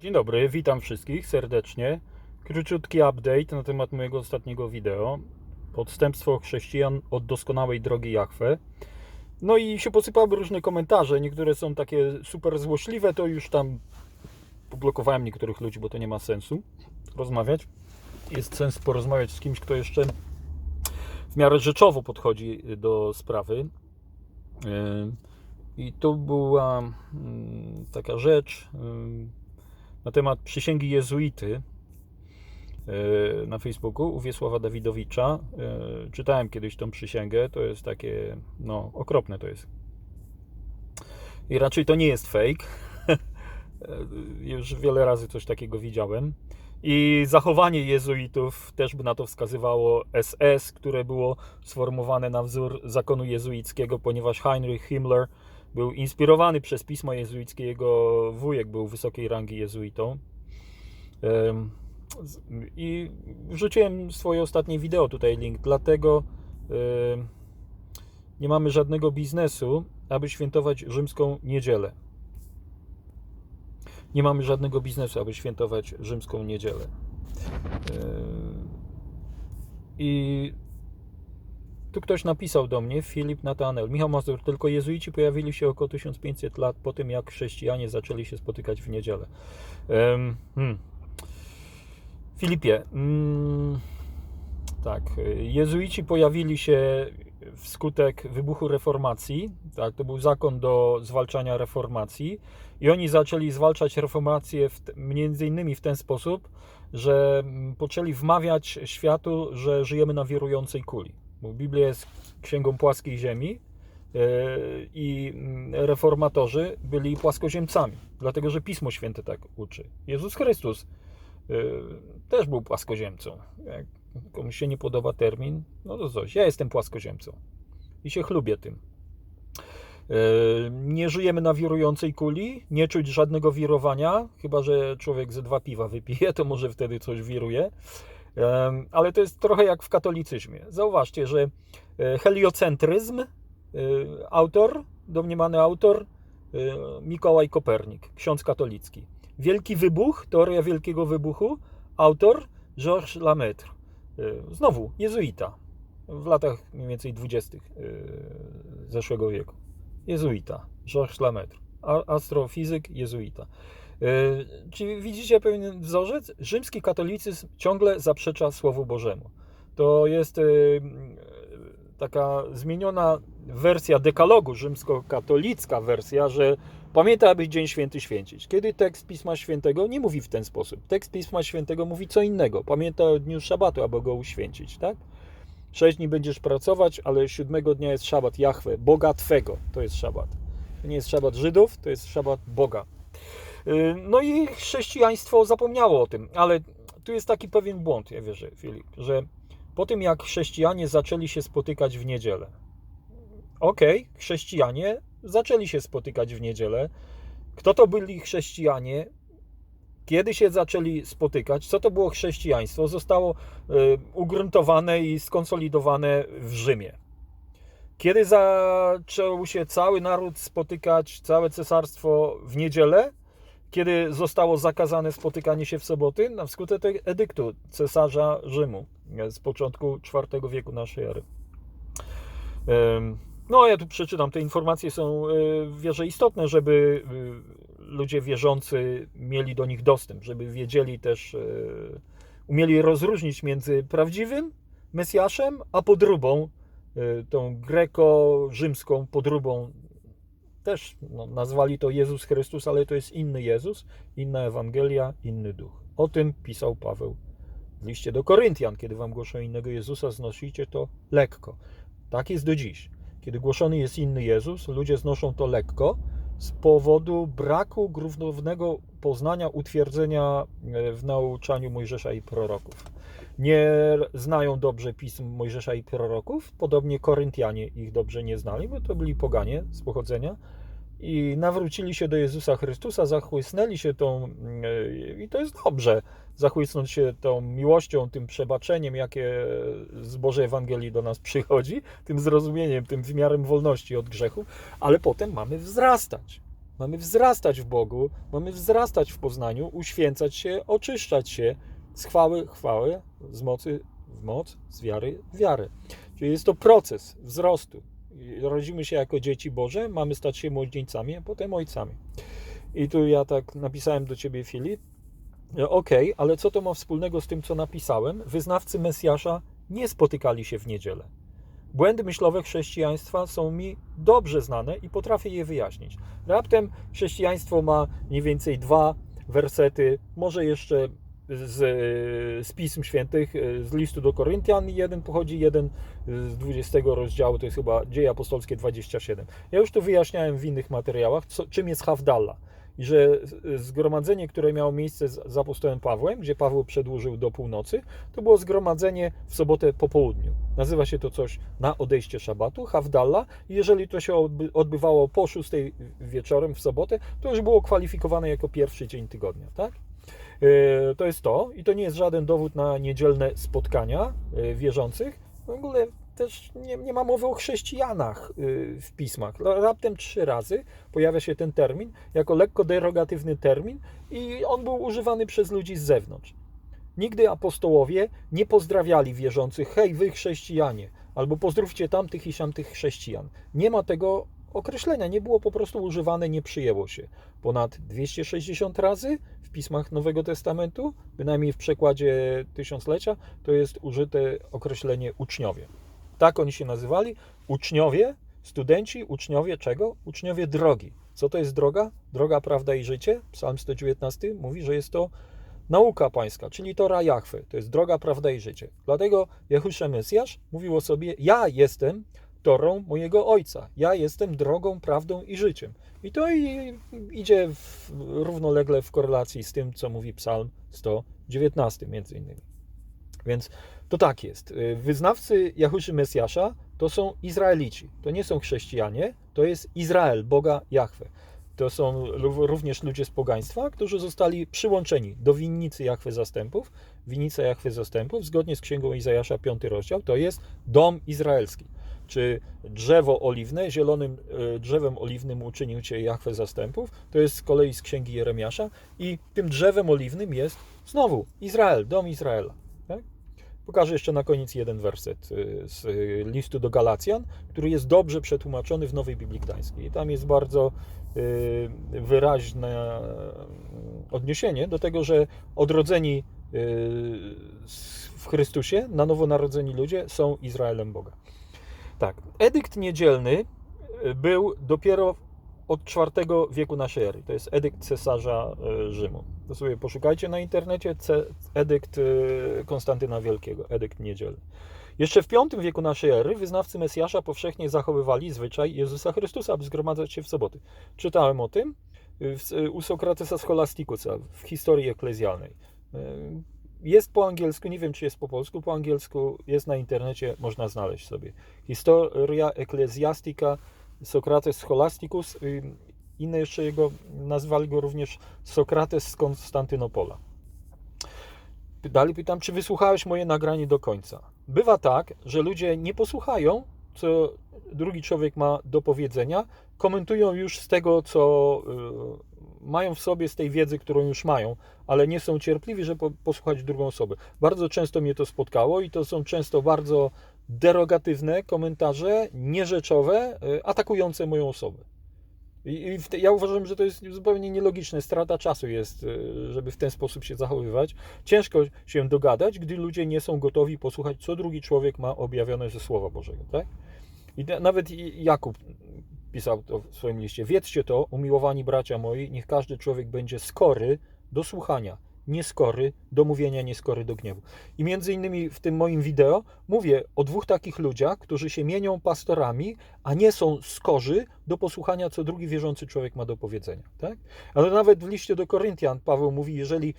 Dzień dobry, witam wszystkich serdecznie. Króciutki update na temat mojego ostatniego wideo. Odstępstwo chrześcijan od doskonałej drogi Jahwe. No i się posypały różne komentarze. Niektóre są takie super złośliwe, to już tam poblokowałem niektórych ludzi, bo to nie ma sensu rozmawiać. Jest sens porozmawiać z kimś, kto jeszcze w miarę rzeczowo podchodzi do sprawy. I tu była mm, taka rzecz na temat przysięgi jezuity yy, na Facebooku u Wiesława Dawidowicza. Yy, Czytałem kiedyś tą przysięgę, to jest takie, no, okropne to jest. I raczej to nie jest fake. Już wiele razy coś takiego widziałem. I zachowanie jezuitów też by na to wskazywało SS, które było sformowane na wzór zakonu jezuickiego, ponieważ Heinrich Himmler był inspirowany przez pismo jezuickie, jego wujek był wysokiej rangi jezuitą. I wrzuciłem swoje ostatnie wideo, tutaj link, dlatego nie mamy żadnego biznesu, aby świętować rzymską niedzielę. Nie mamy żadnego biznesu, aby świętować rzymską niedzielę. I tu ktoś napisał do mnie, Filip Natanel, Michał Mazur, tylko jezuici pojawili się około 1500 lat po tym, jak chrześcijanie zaczęli się spotykać w niedzielę. Hmm. Filipie, mm, tak, jezuici pojawili się wskutek wybuchu reformacji, tak, to był zakon do zwalczania reformacji i oni zaczęli zwalczać reformację w, między innymi w ten sposób, że mm, poczęli wmawiać światu, że żyjemy na wirującej kuli. Bo Biblia jest księgą płaskiej ziemi yy, i mm, reformatorzy byli płaskoziemcami, dlatego że Pismo Święte tak uczy. Jezus Chrystus yy, też był płaskoziemcą. Jak komuś się nie podoba termin, no to coś. Ja jestem płaskoziemcą i się chlubię tym. Yy, Nie żyjemy na wirującej kuli, nie czuć żadnego wirowania, chyba że człowiek ze dwa piwa wypije, to może wtedy coś wiruje. Ale to jest trochę jak w katolicyzmie. Zauważcie, że e, heliocentryzm, e, autor, domniemany autor, e, Mikołaj Kopernik, ksiądz katolicki. Wielki wybuch, teoria wielkiego wybuchu, autor Georges Lemaitre. Znowu, jezuita, w latach mniej więcej dwudziestych e, zeszłego wieku. Jezuita, Georges Lemaitre, astrofizyk, jezuita. Yy, Czyli widzicie pewien wzorzec? Rzymski katolicyzm ciągle zaprzecza Słowu Bożemu. To jest yy, taka zmieniona wersja dekalogu, rzymskokatolicka wersja, że pamiętaj, abyś Dzień Święty święcić. Kiedy tekst Pisma Świętego nie mówi w ten sposób. Tekst Pisma Świętego mówi co innego. Pamiętaj o dniu szabatu, aby go uświęcić, tak? Sześć dni będziesz pracować, ale siódmego dnia jest szabat Jahwe, Boga Twego. To jest szabat. To nie jest szabat Żydów, to jest szabat Boga. Yy, No i chrześcijaństwo zapomniało o tym, ale tu jest taki pewien błąd, ja wierzę, Filip, że po tym jak chrześcijanie zaczęli się spotykać w niedzielę, okej, chrześcijanie zaczęli się spotykać w niedzielę. Kto to byli chrześcijanie? Kiedy się zaczęli spotykać? Co to było chrześcijaństwo? Zostało y, ugruntowane i skonsolidowane w Rzymie. Kiedy zaczął się cały naród spotykać, całe cesarstwo w niedzielę? Kiedy zostało zakazane spotykanie się w soboty na wskutek edyktu cesarza Rzymu e, z początku IV wieku naszej ery. No, ja tu przeczytam. Te informacje są e, w wierze istotne, żeby e, ludzie wierzący mieli do nich dostęp, żeby wiedzieli też, umieli rozróżnić między prawdziwym Mesjaszem, a podróbą, tą greko-rzymską podróbą też no, nazwali to Jezus Chrystus, ale to jest inny Jezus, inna Ewangelia, inny duch. O tym pisał Paweł w liście do Koryntian. Kiedy wam głoszą innego Jezusa, znosicie to lekko. Tak jest do dziś. Kiedy głoszony jest inny Jezus, ludzie znoszą to lekko z powodu braku gruntownego poznania, utwierdzenia e, w nauczaniu Mojżesza i proroków. Nie znają dobrze pism Mojżesza i proroków, podobnie Koryntianie ich dobrze nie znali, bo to byli poganie z pochodzenia i nawrócili się do Jezusa Chrystusa, zachłysnęli się tą, yy, i to jest dobrze, zachłysnąć się tą miłością, tym przebaczeniem, jakie z Bożej Ewangelii do nas przychodzi, tym zrozumieniem, tym wymiarem wolności od grzechu, ale potem mamy wzrastać. Mamy wzrastać w Bogu, mamy wzrastać w poznaniu, uświęcać się, oczyszczać się z chwały chwały, z mocy w moc, z wiary w wiarę. Czyli jest to proces wzrostu. Rodzimy się jako dzieci Boże, mamy stać się młodzieńcami, a potem ojcami. I tu ja tak napisałem do ciebie, Filip. Okej, ale co to ma wspólnego z tym, co napisałem? Wyznawcy Mesjasza nie spotykali się w niedzielę. Błędy myślowe chrześcijaństwa są mi dobrze znane i potrafię je wyjaśnić. Raptem chrześcijaństwo ma mniej więcej dwa wersety, może jeszcze z, z Pism Świętych, z listu do Koryntian, jeden pochodzi, jeden z 20 rozdziału, to jest chyba Dzieje Apostolskie 27. Ja już to wyjaśniałem w innych materiałach, co, czym jest Hafdalla. I że zgromadzenie, które miało miejsce z, z apostołem Pawłem, gdzie Paweł przedłużył do północy, to było zgromadzenie w sobotę po południu. Nazywa się to coś na odejście szabatu, Hafdalla. Jeżeli to się odby- odbywało po 6 wieczorem w sobotę, to już było kwalifikowane jako pierwszy dzień tygodnia, tak? E, To jest to i to nie jest żaden dowód na niedzielne spotkania e, wierzących. W ogóle też nie, nie ma mowy o chrześcijanach e, w pismach. Raptem trzy razy pojawia się ten termin jako lekko derogatywny termin i on był używany przez ludzi z zewnątrz. Nigdy apostołowie nie pozdrawiali wierzących, hej wy chrześcijanie, albo pozdrówcie tamtych i siamtych chrześcijan. Nie ma tego określenia, nie było po prostu używane, nie przyjęło się. Ponad 260 razy w pismach Nowego Testamentu, bynajmniej w przekładzie tysiąclecia, to jest użyte określenie uczniowie. Tak oni się nazywali. Uczniowie, studenci, uczniowie czego? Uczniowie drogi. Co to jest droga? Droga, prawda i życie. Psalm 119 mówi, że jest to nauka pańska, czyli Tora Jahwe. To jest droga, prawda i życie. Dlatego Jehusze Mesjasz mówił o sobie, ja jestem Torą mojego Ojca. Ja jestem drogą, prawdą i życiem. I to idzie w, równolegle w korelacji z tym, co mówi Psalm 119 między innymi. Więc to tak jest. Wyznawcy Jahuszy Mesjasza to są Izraelici. To nie są chrześcijanie, to jest Izrael, Boga Jahwe. To są również ludzie z pogaństwa, którzy zostali przyłączeni do winnicy Jahwe Zastępów. Winnica Jahwe Zastępów, zgodnie z Księgą Izajasza, 5 rozdział, to jest dom izraelski. Czy drzewo oliwne, zielonym e, drzewem oliwnym uczynił cię Jahwe Zastępów, to jest z kolei z Księgi Jeremiasza i tym drzewem oliwnym jest znowu Izrael, dom Izraela. Tak? Pokażę jeszcze na koniec jeden werset y, z y, listu do Galacjan, który jest dobrze przetłumaczony w Nowej Biblii Gdańskiej. Tam jest bardzo wyraźne odniesienie do tego, że odrodzeni w Chrystusie, na nowo narodzeni ludzie są Izraelem Boga. Tak, edykt niedzielny był dopiero od IV wieku naszej ery. To jest edykt cesarza Rzymu. To sobie poszukajcie na internecie. Edykt Konstantyna Wielkiego, edykt niedzielny. Jeszcze w V wieku naszej ery wyznawcy Mesjasza powszechnie zachowywali zwyczaj Jezusa Chrystusa, aby zgromadzać się w soboty. Czytałem o tym u Sokratesa Scholasticusa w historii eklezjalnej. Jest po angielsku, nie wiem czy jest po polsku, po angielsku jest na internecie, można znaleźć sobie. Historia Ecclesiastica Sokrates Scholasticus, inne jeszcze jego, nazwali go również Sokrates z Konstantynopola. Dalej pytam, czy wysłuchałeś moje nagranie do końca? Bywa tak, że ludzie nie posłuchają, co drugi człowiek ma do powiedzenia, komentują już z tego, co mają w sobie, z tej wiedzy, którą już mają, ale nie są cierpliwi, żeby posłuchać drugą osobę. Bardzo często mnie to spotkało i to są często bardzo derogatywne komentarze, nierzeczowe, atakujące moją osobę. I ja uważam, że to jest zupełnie nielogiczne. Strata czasu jest, żeby w ten sposób się zachowywać. Ciężko się dogadać, gdy ludzie nie są gotowi posłuchać, co drugi człowiek ma objawione ze Słowa Bożego. Tak? I nawet Jakub pisał to w swoim liście. Wiedzcie to, umiłowani bracia moi, niech każdy człowiek będzie skory do słuchania, nieskory do mówienia, nieskory do gniewu. I między innymi w tym moim wideo mówię o dwóch takich ludziach, którzy się mienią pastorami, a nie są skorzy do posłuchania, co drugi wierzący człowiek ma do powiedzenia. Tak? Ale nawet w liście do Koryntian Paweł mówi, jeżeli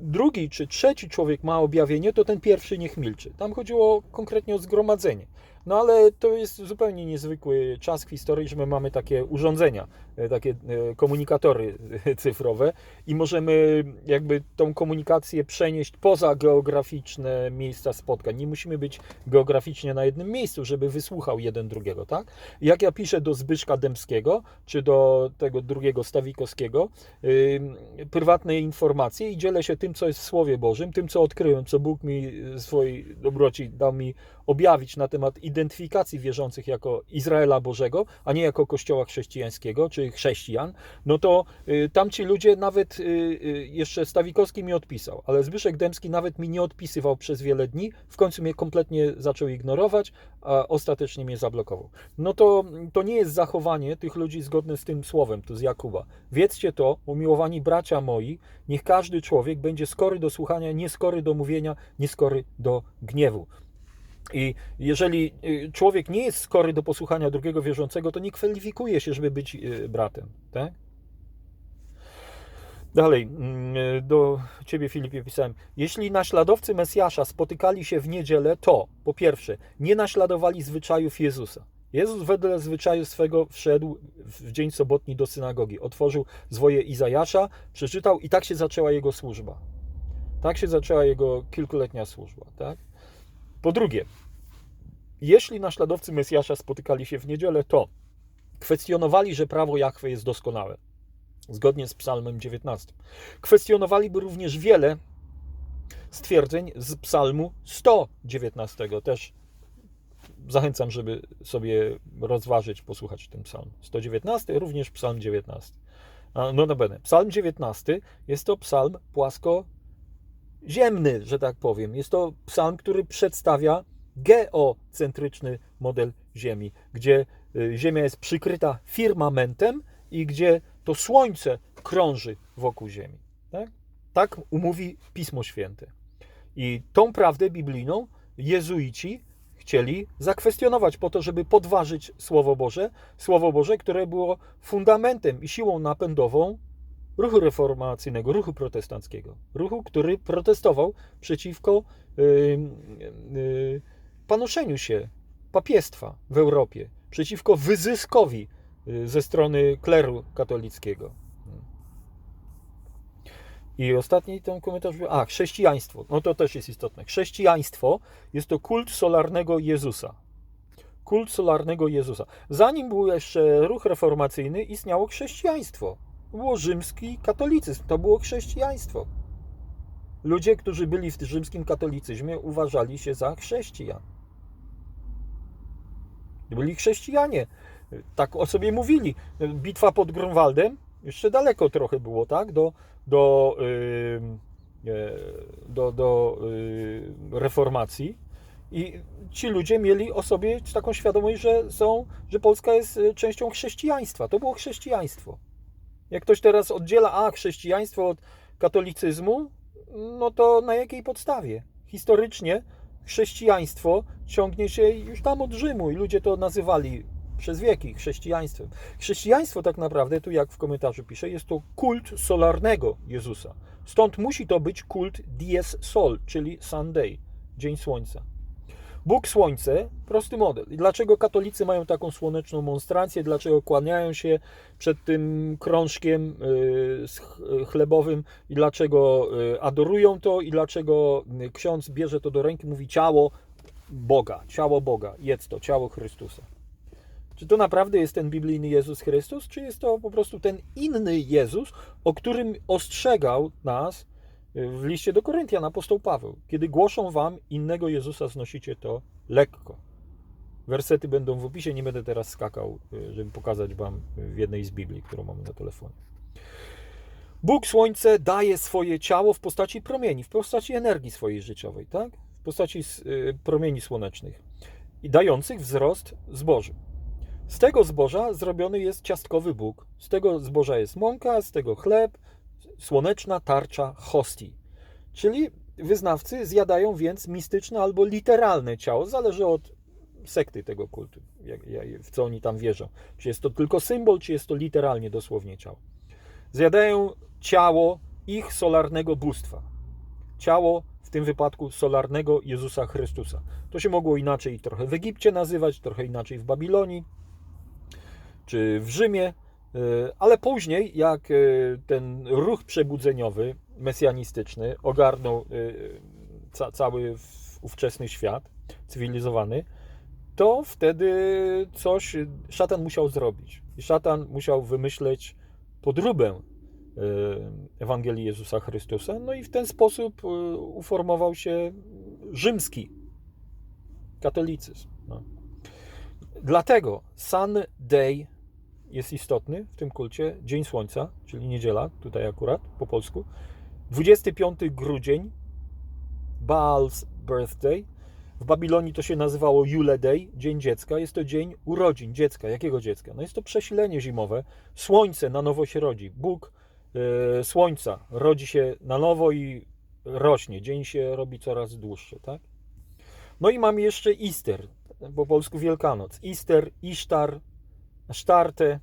drugi czy trzeci człowiek ma objawienie, to ten pierwszy niech milczy. Tam chodziło konkretnie o zgromadzenie. No ale to jest zupełnie niezwykły czas w historii, że my mamy takie urządzenia, e, takie e, komunikatory cyfrowe i możemy jakby tą komunikację przenieść poza geograficzne miejsca spotkań. Nie musimy być geograficznie na jednym miejscu, żeby wysłuchał jeden drugiego, tak? Jak ja piszę do Zbyszka Dębskiego, czy do tego drugiego Stawikowskiego, yy, prywatne informacje i dzielę się tym, co jest w Słowie Bożym, tym, co odkryłem, co Bóg mi swojej dobroci dał mi objawić na temat identyfikacji wierzących jako Izraela Bożego, a nie jako Kościoła chrześcijańskiego czy chrześcijan, no to y, tamci ludzie nawet y, y, jeszcze Stawikowski mi odpisał, ale Zbyszek Dębski nawet mi nie odpisywał przez wiele dni, w końcu mnie kompletnie zaczął ignorować, a ostatecznie mnie zablokował. No to, to nie jest zachowanie tych ludzi zgodne z tym słowem, to z Jakuba. Wiedzcie to, umiłowani bracia moi, niech każdy człowiek będzie skory do słuchania, nieskory do mówienia, nieskory do gniewu. I jeżeli y, człowiek nie jest skory do posłuchania drugiego wierzącego, to nie kwalifikuje się, żeby być y, bratem. Tak? Dalej, mm, y, do ciebie Filipie pisałem. Jeśli naśladowcy Mesjasza spotykali się w niedzielę, to po pierwsze, nie naśladowali zwyczajów Jezusa. Jezus wedle zwyczaju swego wszedł w dzień sobotni do synagogi, otworzył zwoje Izajasza, przeczytał i tak się zaczęła jego służba. Tak się zaczęła jego kilkuletnia służba. Tak? Po drugie, jeśli naśladowcy Mesjasza spotykali się w niedzielę, to kwestionowali, że prawo Jachwy jest doskonałe, zgodnie z Psalmem 19. Kwestionowaliby również wiele stwierdzeń z Psalmu 119. Też zachęcam, żeby sobie rozważyć, posłuchać ten psalm. 119, również psalm 19. No notabene, psalm 19 jest to psalm płasko ziemny, że tak powiem. Jest to psalm, który przedstawia geocentryczny model Ziemi, gdzie y, Ziemia jest przykryta firmamentem i gdzie to Słońce krąży wokół Ziemi. Tak, tak umówi Pismo Święte. I tą prawdę biblijną jezuici chcieli zakwestionować po to, żeby podważyć Słowo Boże, Słowo Boże, które było fundamentem i siłą napędową ruchu reformacyjnego, ruchu protestanckiego. Ruchu, który protestował przeciwko yy, yy, panoszeniu się papiestwa w Europie, przeciwko wyzyskowi yy, ze strony kleru katolickiego. I ostatni ten komentarz, a chrześcijaństwo, no to też jest istotne. Chrześcijaństwo jest to kult solarnego Jezusa. Kult solarnego Jezusa. Zanim był jeszcze ruch reformacyjny, istniało chrześcijaństwo. Było rzymski katolicyzm, to było chrześcijaństwo. Ludzie, którzy byli w rzymskim katolicyzmie, uważali się za chrześcijan. Byli chrześcijanie. Tak o sobie mówili. Bitwa pod Grunwaldem jeszcze daleko trochę było, tak? Do, do, do, do reformacji. I ci ludzie mieli o sobie taką świadomość, że są, że Polska jest częścią chrześcijaństwa. To było chrześcijaństwo. Jak ktoś teraz oddziela a chrześcijaństwo od katolicyzmu, no to na jakiej podstawie? Historycznie chrześcijaństwo ciągnie się już tam od Rzymu i ludzie to nazywali przez wieki chrześcijaństwem. Chrześcijaństwo tak naprawdę, tu jak w komentarzu piszę, jest to kult solarnego Jezusa. Stąd musi to być kult dies sol, czyli Sunday, dzień słońca. Bóg Słońce, prosty model. Dlaczego katolicy mają taką słoneczną monstrancję? Dlaczego kłaniają się przed tym krążkiem y, chlebowym? I dlaczego y, adorują to? I dlaczego ksiądz bierze to do ręki, mówi ciało Boga, ciało Boga, jedz to, ciało Chrystusa. Czy to naprawdę jest ten biblijny Jezus Chrystus, czy jest to po prostu ten inny Jezus, o którym ostrzegał nas w liście do Koryntian apostoł Paweł. Kiedy głoszą wam innego Jezusa, znosicie to lekko. Wersety będą w opisie, nie będę teraz skakał, żeby pokazać wam w jednej z Biblii, którą mamy na telefonie. Bóg Słońce daje swoje ciało w postaci promieni, w postaci energii swojej życiowej, tak? w postaci y, promieni słonecznych i dających wzrost zbożu. Z tego zboża zrobiony jest ciastkowy Bóg. Z tego zboża jest mąka, z tego chleb, słoneczna tarcza hostii. Czyli wyznawcy zjadają więc mistyczne albo literalne ciało, zależy od sekty tego kultu, w co oni tam wierzą. Czy jest to tylko symbol, czy jest to literalnie, dosłownie ciało. Zjadają ciało ich solarnego bóstwa. Ciało w tym wypadku solarnego Jezusa Chrystusa. To się mogło inaczej trochę w Egipcie nazywać, trochę inaczej w Babilonii czy w Rzymie, ale później, jak e, ten ruch przebudzeniowy, mesjanistyczny, ogarnął e, ca cały ówczesny świat cywilizowany, to wtedy coś szatan musiał zrobić. I szatan musiał wymyśleć podróbę Ewangelii Jezusa Chrystusa, no i w ten sposób uformował się rzymski katolicyzm. No. Dlatego Sunday jest istotny w tym kulcie, Dzień Słońca, czyli niedziela, tutaj akurat po polsku. 25 grudzień, Baal's Birthday. W Babilonii to się nazywało Yule Day, Dzień Dziecka. Jest to dzień urodzin dziecka. Jakiego dziecka? No jest to przesilenie zimowe. Słońce na nowo się rodzi. Bóg e, Słońca rodzi się na nowo i rośnie. Dzień się robi coraz dłuższy, tak? No i mamy jeszcze Easter, po polsku Wielkanoc. Easter, Isztar, Asztarte.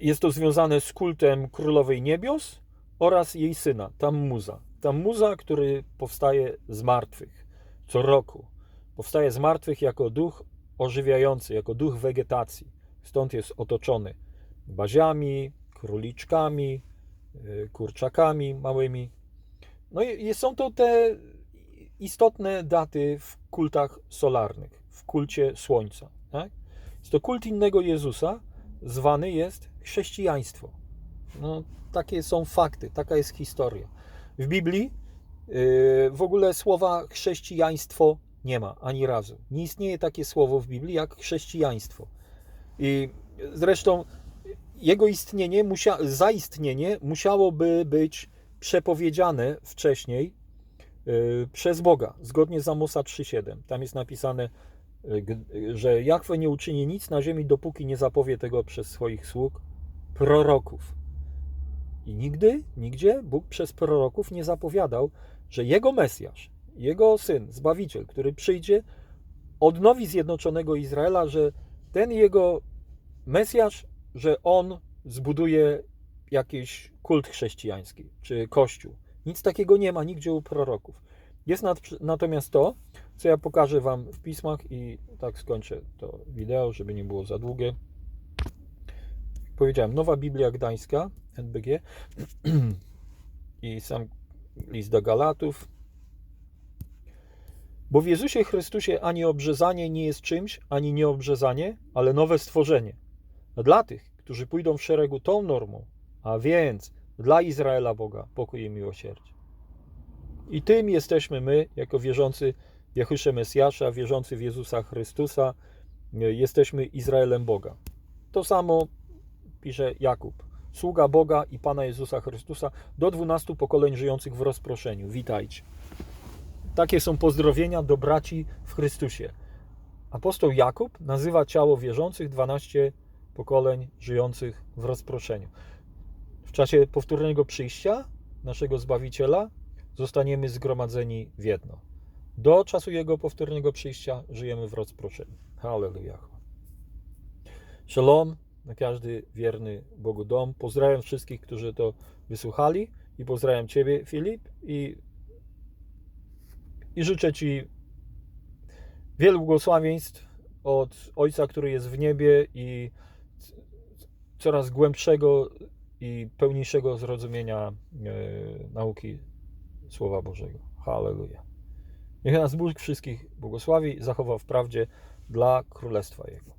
Jest to związane z kultem Królowej Niebios oraz jej syna, Tammuza. Tammuza, który powstaje z martwych co roku. Powstaje z martwych jako duch ożywiający, jako duch wegetacji. Stąd jest otoczony baziami, króliczkami, y, kurczakami małymi. No i są to te istotne daty w kultach solarnych, w kulcie Słońca. Tak? To kult innego Jezusa, zwany jest chrześcijaństwo. No, takie są fakty, taka jest historia. W Biblii yy, w ogóle słowa chrześcijaństwo nie ma ani razu. Nie istnieje takie słowo w Biblii jak chrześcijaństwo. I zresztą jego istnienie, musia, zaistnienie musiałoby być przepowiedziane wcześniej yy, przez Boga, zgodnie z Amosa 3,7. Tam jest napisane, że Jachwę nie uczyni nic na ziemi, dopóki nie zapowie tego przez swoich sług, proroków. I nigdy, nigdzie Bóg przez proroków nie zapowiadał, że Jego Mesjasz, Jego Syn, Zbawiciel, który przyjdzie, odnowi zjednoczonego Izraela, że ten Jego Mesjasz, że On zbuduje jakiś kult chrześcijański, czy Kościół. Nic takiego nie ma nigdzie u proroków. Jest natomiast to, co ja pokażę Wam w pismach i tak skończę to wideo, żeby nie było za długie. Powiedziałem, Nowa Biblia Gdańska, NBG i sam list do Galatów. Bo w Jezusie Chrystusie ani obrzezanie nie jest czymś, ani nieobrzezanie, ale nowe stworzenie. Dla tych, którzy pójdą w szeregu tą normą, a więc dla Izraela Boga pokój i miłosierdzie. I tym jesteśmy my, jako wierzący w Jehusze Mesjasza, wierzący w Jezusa Chrystusa, jesteśmy Izraelem Boga. To samo pisze Jakub sługa Boga i Pana Jezusa Chrystusa, do dwunastu pokoleń żyjących w rozproszeniu. Witajcie. Takie są pozdrowienia do braci w Chrystusie. Apostoł Jakub nazywa ciało wierzących 12 pokoleń żyjących w rozproszeniu. W czasie powtórnego przyjścia naszego Zbawiciela zostaniemy zgromadzeni w jedno. Do czasu Jego powtórnego przyjścia żyjemy w rozproszeniu. Hallelujah. Shalom na każdy wierny Bogu dom. Pozdrawiam wszystkich, którzy to wysłuchali i pozdrawiam Ciebie, Filip, i, i życzę Ci wielu błogosławieństw od Ojca, który jest w niebie i coraz głębszego i pełniejszego zrozumienia e, nauki Słowa Bożego. Halleluja. Niech nas Bóg wszystkich błogosławi, zachowa w prawdzie dla Królestwa Jego.